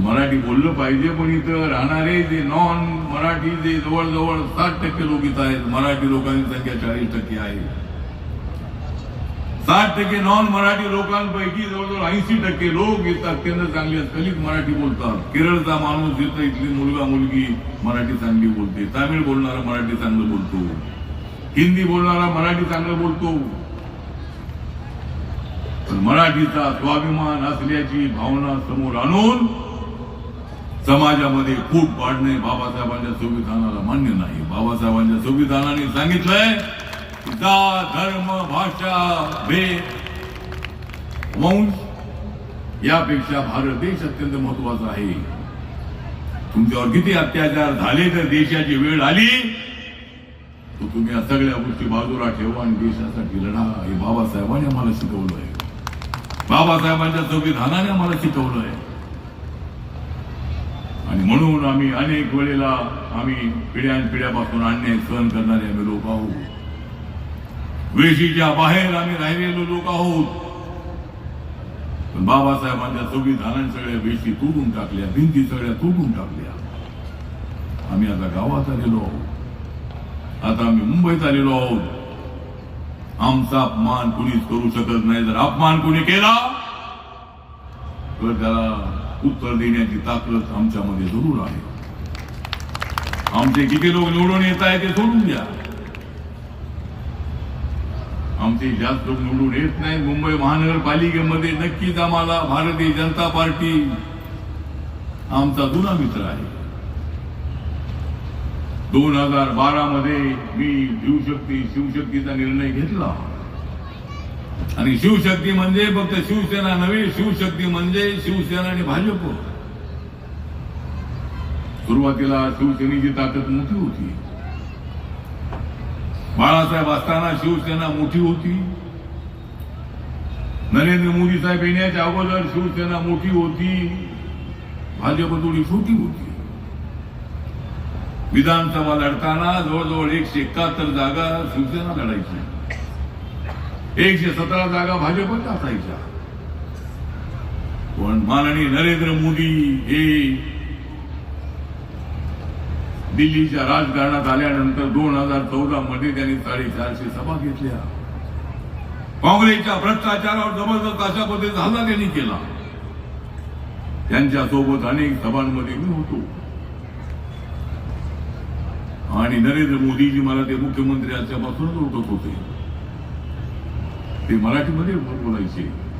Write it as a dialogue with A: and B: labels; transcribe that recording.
A: मराठी बोललं पाहिजे पण इथं राहणारे जे नॉन मराठी जे जवळजवळ साठ टक्के लोक इथं आहेत मराठी लोकांची संख्या चाळीस टक्के आहे. साठ टक्के नॉन मराठी लोकांपैकी जवळजवळ ऐंशी टक्के लोक इथं अत्यंत चांगले कलित मराठी बोलतात. केरळचा माणूस इथं इथली मुलगा मुलगी मराठी चांगली बोलते. तामिळ बोलणारा मराठी चांगलं बोलतो. हिंदी बोलणारा मराठी चांगलं बोलतो. पण मराठीचा स्वाभिमान असल्याची भावना समोर आणून समाजामध्ये फूट पाडणे बाबासाहेबांच्या संविधानाला मान्य नाही. बाबासाहेबांच्या संविधानाने सांगितलंय जात धर्म भाषा भेद वंश यापेक्षा भारत देश अत्यंत महत्त्वाचा आहे. तुमच्यावर किती अत्याचार झाले तर देशाची वेळ आली? तर तुम्ही या सगळ्या गोष्टी बाजूला ठेवा आणि देशासाठी लढा. हे बाबासाहेबांनी आम्हाला शिकवलं आहे बाबासाहेबांच्या संविधानाने आम्हाला शिकवलं आहे आणि म्हणून आम्ही अनेक वेळेला आम्ही पिढ्यान पिढ्यापासून अन्याय सहन करणारे आम्ही लोक आहोत. वेशीच्या बाहेर आम्ही राहिलेलो लोक आहोत. पण बाबासाहेबांच्या संविधानाने सगळ्या वेशी तोडून टाकल्या भिंती सगळ्या तोडून टाकल्या. आम्ही आता गावात आलेलो आहोत. आता आम्ही मुंबईत आलेलो आहोत. आमचा अपमान कुणीच करू शकत नाही. जर अपमान कुणी केला तर त्याला उत्तर देण्याची ताकद आमच्यामध्ये जरूर आहे. आमचे किती लोक निवडून येत आहे ते सोडून द्या. आमचे जास्त लोक निवडून येत नाही. मुंबई महानगरपालिकेमध्ये नक्कीच आम्हाला भारतीय जनता पार्टी आमचा जुना मित्र आहे. दोन हजार बारा मध्ये मी शिवशक्ती शिवशक्तीचा निर्णय घेतला. आणि शिवशक्ती म्हणजे फक्त शिवसेना नव्हे शिवशक्ती म्हणजे शिवसेना आणि भाजप. सुरुवातीला शिवसेनेची ताकद मोठी होती. बाळासाहेब असताना शिवसेना मोठी होती. नरेंद्र मोदी साहेब येण्याच्या अगोदर शिवसेना मोठी होती. भाजप थोडी छोटी होती. विधानसभा लढताना जवळजवळ एकशे एकाहत्तर जागा शिवसेना लढायची. एकशे सतरा जागा भाजपच्या असायच्या. पण माननीय नरेंद्र मोदी हे दिल्लीच्या राजकारणात आल्यानंतर दोन हजार चौदा मध्ये त्यांनी साडेचारशे सभा घेतल्या. काँग्रेसच्या भ्रष्टाचारावर जबरदस्त अशा पद्धतीचा हल्ला त्यांनी केला. त्यांच्यासोबत अनेक सभांमध्ये मी होतो. आणि नरेंद्र मोदीजी मला ते मुख्यमंत्री असल्यापासूनच ओळखत होते. ते मराठीमध्ये बोलायचे.